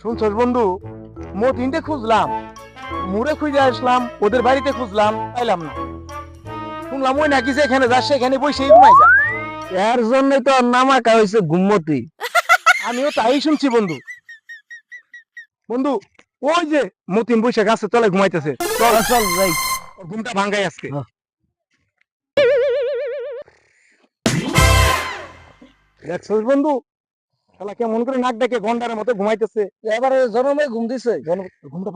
শুনছস বন্ধু? মতিনটে খুঁজলাম। মুড়ে খুঁজে আসলাম ওদের বাড়িতে খুঁজলাম পাইলাম না। শুনলাম ওই নাকি যে এখানে যাস সেখানে বসেই ঘুমাই যা এর জন্য তো নামাকা হয়েছে গুম্মতি। আমিও তাই শুনছি বন্ধু। বন্ধু ওই যে মতিন বৈশাখ গাছে তলে ঘুমাইতেছে। চল চল যাই। ঘুমটা ভাঙ্গাই আজকে। দেখছস বন্ধু। শালা কেমন করে নাক ডেকে ঘণ্টার মতো ঘুমাইতেছে। এবারে জনমে ঘুম দিছে। ঘুমটা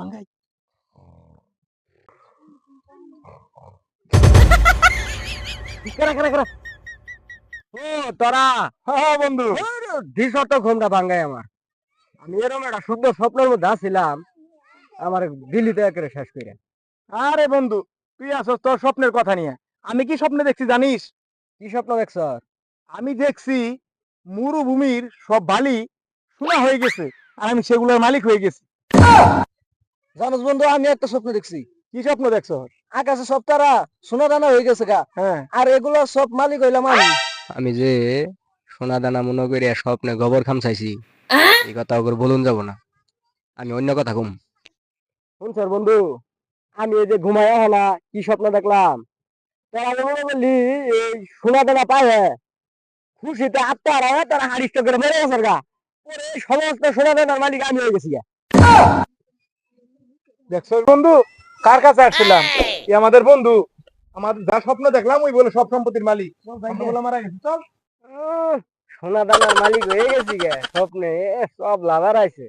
ও তোরা। হ্যাঁ বন্ধু। আমার। আমি এরকম একটা শুদ্ধ স্বপ্নের মধ্যে আসছিলাম আমার দিল্লিতে একেবারে শেষ করে আরে বন্ধু তুই আসস তোর স্বপ্নের কথা নিয়ে। আমি কি স্বপ্নে দেখছি জানিস? কি স্বপ্ন দেখছ? আমি দেখছি মরুভূমির সব বালি সোনা হয়ে গেছে আর আমি সেগুলোর মালিক হয়ে গেছি। জানোস বন্ধু আমি একটা স্বপ্ন দেখছি। কি স্বপ্ন দেখছ? আকাশে সব তারা সোনা দানা হয়ে গেছে গা। হ্যাঁ। আর এগুলো সব মালিক হইলাম আমি আমি যে সোনা দানা মনে করে স্বপ্নে গোবর খাম চাইছি এই কথা ওগুলো বলুন যাব না। আমি অন্য কথা কম। শুনছর বন্ধু আমি এই যে ঘুমায় হলা কি স্বপ্ন দেখলাম? তারা মনে বললি এই সোনা দানা পায় খুশিতে আত্মহারা হয়ে তারা হারিষ্ট করে মেরে গেছে গা। পরে সমস্ত সোনা দানার মালিক আমি হয়ে গেছি দেখছ বন্ধু? কার কাছে আসছিলাম? এ আমাদের বন্ধু। আমাদের যা স্বপ্ন দেখলাম ওই বলে সব সম্পত্তির মালিক। মারা গেছে চল। উহ, সোনা দানার মালিক হয়ে গেছি গে স্বপ্নে এ, সব লাভার আইছে